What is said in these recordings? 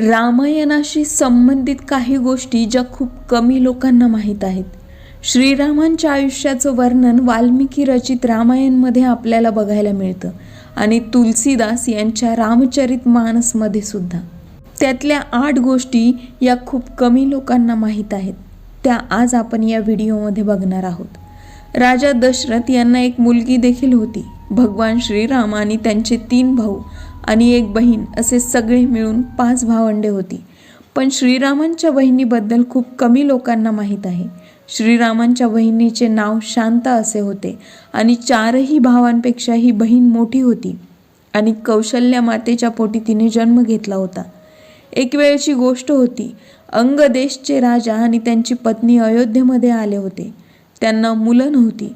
रामायणाशी संबंधित काही गोष्टी ज्या खूप कमी लोकांना माहीत आहेत. श्रीरामांच्या आयुष्याचं वर्णन वाल्मिकी रचित रामायणमध्ये आपल्याला बघायला मिळतं आणि तुलसीदास यांच्या रामचरित मानसमध्ये सुद्धा. त्यातल्या आठ गोष्टी या खूप कमी लोकांना माहीत आहेत. त्या आज आपण या व्हिडिओमध्ये बघणार आहोत. राजा दशरथ यांना एक मुलगी देखील होती. भगवान श्रीराम आणि त्यांचे तीन भाऊ आणि एक बहीण असे सगळे मिळून पाच भावंडे होती. पण श्रीरामांच्या बहिणीबद्दल खूप कमी लोकांना माहीत आहे. श्रीरामांच्या बहिणीचे नाव शांता असे होते आणि चारही भावांपेक्षा ही बहीण मोठी होती आणि कौशल्या मातेच्या पोटी तिने जन्म घेतला होता. एक वेळची गोष्ट होती अंगदेशचे राजा आणि त्यांची पत्नी अयोध्येमध्ये आले होते. त्यांना मुलं नव्हती.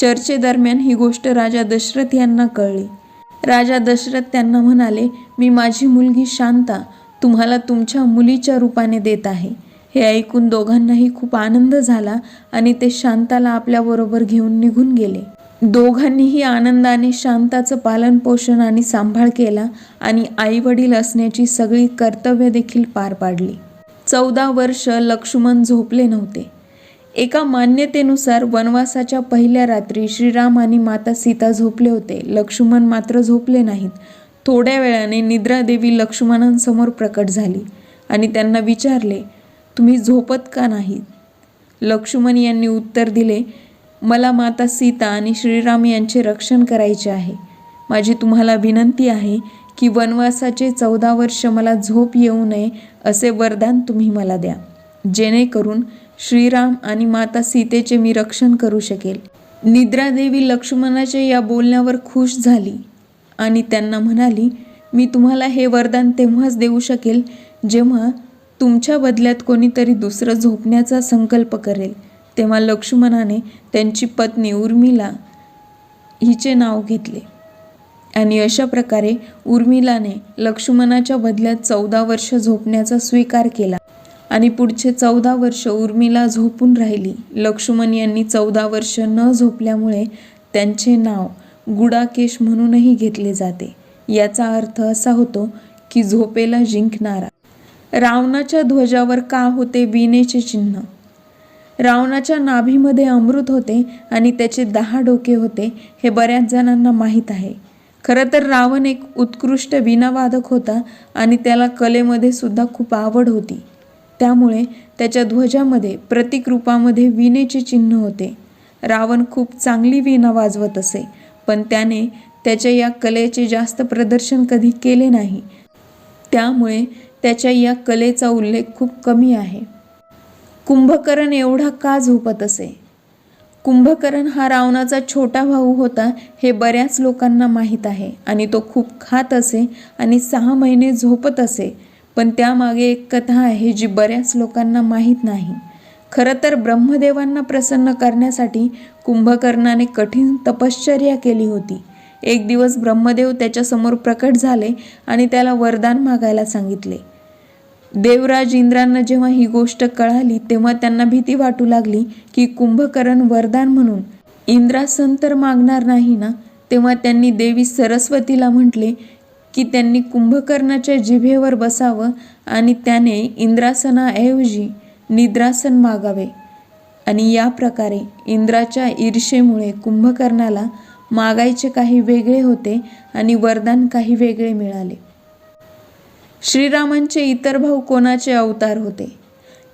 चर्चेदरम्यान ही गोष्ट राजा दशरथ यांना कळली. राजा दशरथ त्यांना म्हणाले मी माझी मुलगी शांता तुम्हाला तुमच्या मुलीच्या रूपाने देत आहे. हे ऐकून दोघांनाही खूप आनंद झाला आणि ते शांताला आपल्याबरोबर घेऊन निघून गेले. दोघांनीही आनंदाने शांताचं पालन पोषण आणि सांभाळ केला आणि आई वडील असण्याची सगळी कर्तव्य देखील पार पाडली. चौदा वर्ष लक्ष्मण झोपले नव्हते. एका मान्यतेनुसार वनवासाच्या पहिल्या रात्री श्रीराम आणि माता सीता झोपले होते. लक्ष्मण मात्र झोपले नाहीत. थोड्या वेळाने निद्रादेवी लक्ष्मणांसमोर प्रकट झाली आणि त्यांना विचारले तुम्ही झोपत का नाहीत? लक्ष्मण यांनी उत्तर दिले मला माता सीता आणि श्रीराम यांचे रक्षण करायचे आहे. माझी तुम्हाला विनंती आहे की वनवासाचे चौदा वर्ष मला झोप येऊ नये असे वरदान तुम्ही मला द्या. जेणेकरून श्रीराम आणि माता सीतेचे मी रक्षण करू शकेल. निद्रादेवी लक्ष्मणाच्या या बोलण्यावर खुश झाली आणि त्यांना म्हणाली मी तुम्हाला हे वरदान तेव्हाच देऊ शकेल जेव्हा तुमच्या बदल्यात कोणीतरी दुसरं झोपण्याचा संकल्प करेल. तेव्हा लक्ष्मणाने त्यांची पत्नी उर्मिला हिचे नाव घेतले. आणि अशा प्रकारे उर्मिलाने लक्ष्मणाच्या बदल्यात चौदा वर्ष झोपण्याचा स्वीकार केला. आणि पुढचे चौदा वर्ष उर्मिला झोपून राहिली. लक्ष्मण यांनी चौदा वर्ष न झोपल्यामुळे त्यांचे नाव गुडाकेश म्हणूनही घेतले जाते. याचा अर्थ असा होतो की झोपेला जिंकणारा. रावणाच्या ध्वजावर का होते विनेचे चिन्ह? रावणाच्या नाभीमध्ये अमृत होते आणि त्याचे दहा डोके होते हे बऱ्याच जणांना माहीत आहे. खरं तर रावण एक उत्कृष्ट विनावादक होता आणि त्याला कलेमध्ये सुद्धा खूप आवड होती. त्यामुळे त्याच्या ध्वजामध्ये प्रतीक रूपामध्ये विणेचे चिन्ह होते. रावण खूप चांगली वीणा वाजवत असे पण त्याने त्याच्या या कलेचे जास्त प्रदर्शन कधी केले नाही. त्यामुळे त्याच्या या कलेचा उल्लेख खूप कमी आहे. कुंभकर्ण एवढा का झोपत असे? कुंभकर्ण हा रावणाचा छोटा भाऊ होता हे बऱ्याच लोकांना माहीत आहे आणि तो खूप खात असे आणि सहा महिने झोपत असे. पण त्यामागे एक कथा आहे जी बऱ्याच लोकांना माहीत नाही. खरं तर ब्रह्मदेवांना प्रसन्न करण्यासाठी कुंभकर्णाने कठीण तपश्चर्या केली होती. एक दिवस ब्रह्मदेव त्याच्यासमोर प्रकट झाले आणि त्याला वरदान मागायला सांगितले. देवराज इंद्रांना जेव्हा ही गोष्ट कळाली तेव्हा त्यांना भीती वाटू लागली की कुंभकर्ण वरदान म्हणून इंद्रासन तर मागणार नाही ना? तेव्हा त्यांनी देवी सरस्वतीला म्हटले की त्यांनी कुंभकर्णाच्या जिभेवर बसावं आणि त्याने इंद्रासनाऐवजी निद्रासन मागावे. आणि या प्रकारे इंद्राच्या ईर्षेमुळे कुंभकर्णाला मागायचे काही वेगळे होते आणि वरदान काही वेगळे मिळाले. श्रीरामांचे इतर भाऊ कोणाचे अवतार होते?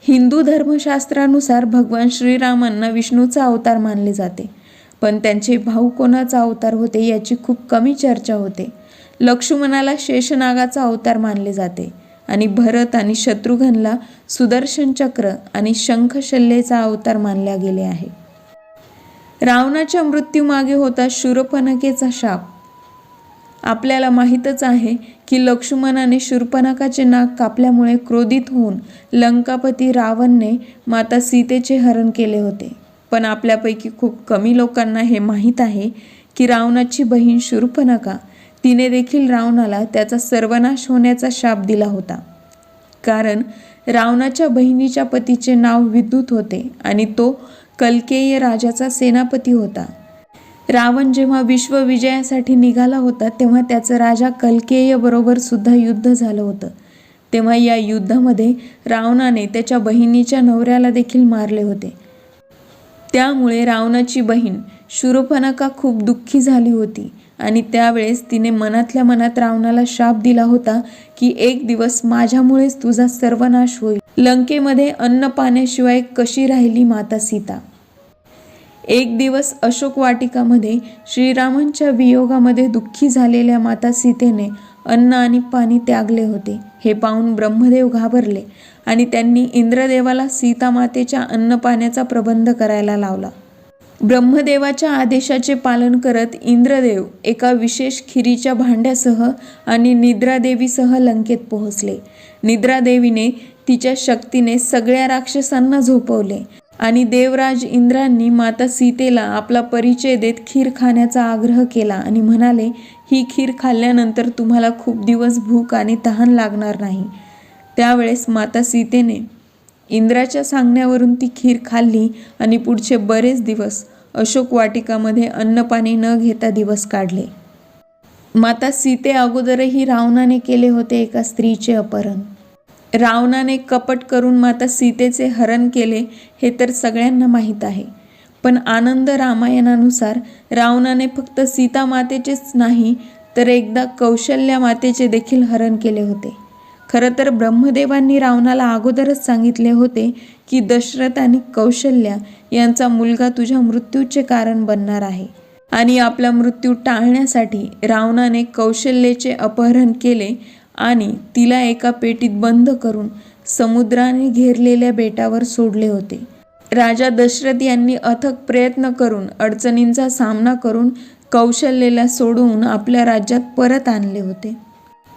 हिंदू धर्मशास्त्रानुसार भगवान श्रीरामांना विष्णूचा अवतार मानले जाते. पण त्यांचे भाऊ कोणाचा अवतार होते याची खूप कमी चर्चा होते. लक्ष्मणाला शेषनागाचा अवतार मानले जाते आणि भरत आणि शत्रुघ्नला सुदर्शन चक्र आणि शंखशल्येचा अवतार मानल्या गेले आहे. रावणाच्या मृत्यूमागे होता शूरपणकेचा शाप. आपल्याला माहीतच आहे की लक्ष्मणाने शूर्पणकाचे नाक कापल्यामुळे क्रोधित होऊन लंकापती रावणने माता सीतेचे हरण केले होते. पण आपल्यापैकी खूप कमी लोकांना हे माहीत आहे की रावणाची बहीण शूर्पणका तिने देखील रावणाला त्याचा सर्वनाश होण्याचा शाप दिला होता. कारण रावणाच्या बहिणीच्या पतीचे नाव विद्युत होते आणि तो कलकेय राजाचा सेनापती होता. रावण जेव्हा विश्वविजयासाठी निघाला होता तेव्हा त्याचं राजा कलकेय बरोबर सुद्धा युद्ध झालं होतं. तेव्हा या युद्धामध्ये रावणाने त्याच्या बहिणीच्या नवऱ्याला देखील मारले होते. त्यामुळे रावणाची बहीण शूर्पणखा खूप दुःखी झाली होती आणि त्यावेळेस तिने मनातल्या मनात रावणाला शाप दिला होता की एक दिवस माझ्यामुळेच तुझा सर्वनाश होईल. लंकेमध्ये अन्न पाण्याशिवाय कशी राहिली माता सीता? एक दिवस अशोक वाटिकामध्ये श्रीरामांच्या वियोगामध्ये दुःखी झालेल्या माता सीतेने अन्न आणि पाणी त्यागले होते. हे पाहून ब्रह्मदेव घाबरले आणि त्यांनी इंद्रदेवाला सीता मातेच्या अन्न पाण्याचा प्रबंध करायला लावला. ब्रह्मदेवाच्या आदेशाचे पालन करत इंद्रदेव एका विशेष खिरीच्या भांड्यासह आणि निद्रादेवीसह लंकेत पोहोचले. निद्रादेवीने तिच्या शक्तीने सगळ्या राक्षसांना झोपवले आणि देवराज इंद्रांनी माता सीतेला आपला परिचय देत खीर खाण्याचा आग्रह केला आणि म्हणाले ही खीर खाल्ल्यानंतर तुम्हाला खूप दिवस भूक आणि तहान लागणार नाही. त्यावेळेस माता सीतेने इंद्राच्या सांगण्यावरून ती खीर खाल्ली आणि पुढचे बरेच दिवस अशोक वाटिकामध्ये अन्नपाणी न घेता दिवस काढले. माता सीते अगोदरही रावणाने केले होते एका स्त्रीचे अपहरण. रावणाने कपट करून माता सीतेचे हरण केले हे तर सगळ्यांना माहीत आहे. पण आनंद रामायणानुसार रावणाने फक्त सीता मातेचेच नाही तर एकदा कौशल्या मातेचे देखील हरण केले होते. खरं तर ब्रह्मदेवांनी रावणाला अगोदरच सांगितले होते की दशरथ आणि कौशल्या यांचा मुलगा तुझ्या मृत्यूचे कारण बनणार आहे. आणि आपला मृत्यू टाळण्यासाठी रावणाने कौशल्येचे अपहरण केले आणि तिला एका पेटीत बंद करून समुद्राने घेरलेल्या बेटावर सोडले होते. राजा दशरथ यांनी अथक प्रयत्न करून अडचणींचा सामना करून कौशल्येला सोडवून आपल्या राज्यात परत आणले होते.